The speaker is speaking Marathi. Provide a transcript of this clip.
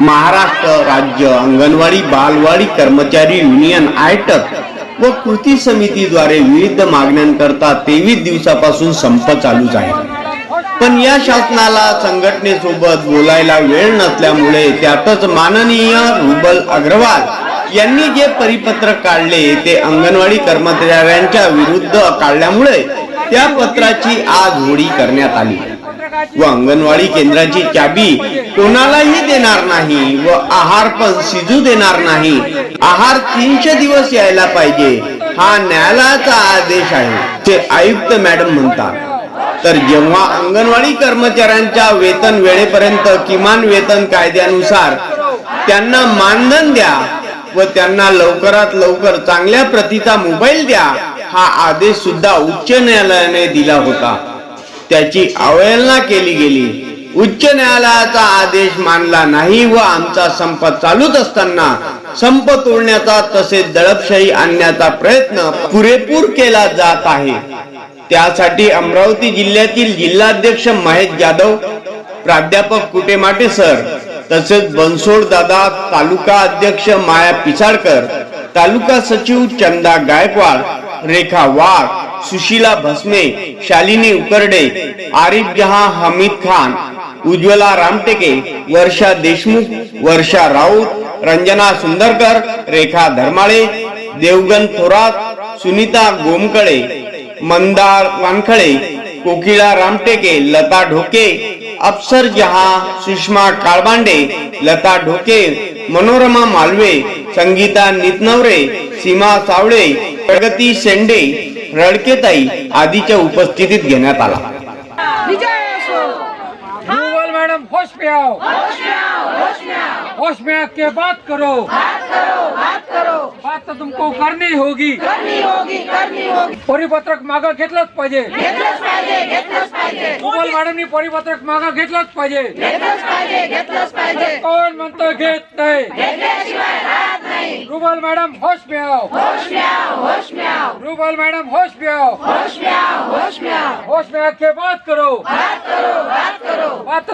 महाराष्ट्र राज्य अंगणवाडी बालवाडी कर्मचारी युनियन आयटक व कृती समितीद्वारे विविध मागण्यांकरता तेवीस दिवसापासून संप चालूच आहे. पण या शासनाला संघटनेसोबत बोलायला वेळ नसल्यामुळे त्यातच माननीय रुबल अग्रवाल यांनी जे परिपत्रक काढले ते अंगणवाडी कर्मचाऱ्यांच्या विरुद्ध काढल्यामुळे त्या पत्राची आज होळी करण्यात आली. व अंगणवाडी केंद्राची चाबी कोणालाही देणार नाही व आहार पण शिजू देणार नाही. आहार तीनशे दिवस यायला पाहिजे. हा न्यायालयाचा आदेश आहे ते आयुक्त मॅडम म्हणतात. तर जेव्हा अंगणवाडी कर्मचाऱ्यांच्या वेतन वेळेपर्यंत किमान वेतन कायद्यानुसार त्यांना मानधन द्या व त्यांना लवकरात लवकर चांगल्या प्रतीचा मोबाईल द्या हा आदेश सुद्धा उच्च न्यायालयाने दिला होता. त्याची अवहेलना केली गेली. उच्च न्यायालयाचा आदेश मानला नाही व आमचा संप चालूच असताना संप तोडण्याचा तसेच दडपशाही आणण्याचा प्रयत्न पुरेपूर केला जात आहे. त्यासाठी अमरावती जिल्ह्यातील जिल्हाध्यक्ष महेश जाधव प्राध्यापक कुटेमाटे सर तसेच बनसोड दादा तालुका अध्यक्ष माया पिसाळकर तालुका सचिव चंदा गायकवाड रेखा वाघ सुशीला भस्मे शालिनी उकरडे आरिफ जहा हमीद खान उज्ज्वला रामटेके वर्षा देशमुख वर्षा राऊत रंजना सुंदरकर रेखा धर्माळे देवगन थोरात सुनीता गोमकळे मंदार वानखळे कोकिळा रामटेके लता ढोके अप्सर जहा सुषमा काळबांडे लता ढोके मनोरमा मालवे संगीता नितनवरे सीमा सावळे प्रगती शेंडे रडकेताई आदीच्या उपस्थितीत घेण्यात आला. मैडम होश में आओ होश में आके बात करो. बात करो बात करो. बात तो तुमको करनी होगी. करनी होगी करनी होगी. परिपत्रक मागं घेतलंच पाहिजे. घेतलंच पाहिजे घेतलंच पाहिजे. रुबल मॅडमनी परिपत्रक मागं घेतलंच पाहिजे. घेतलंच पाहिजे घेतलंच पाहिजे. कोण म्हणतं घेत नाही? नाही रुबल मॅडम होश में आओ होश में आओ होश में आओ रूबल मैडम होश में आओ होश में आओ होश में आओ होश में आके बात करो. बात करो बात करो. बात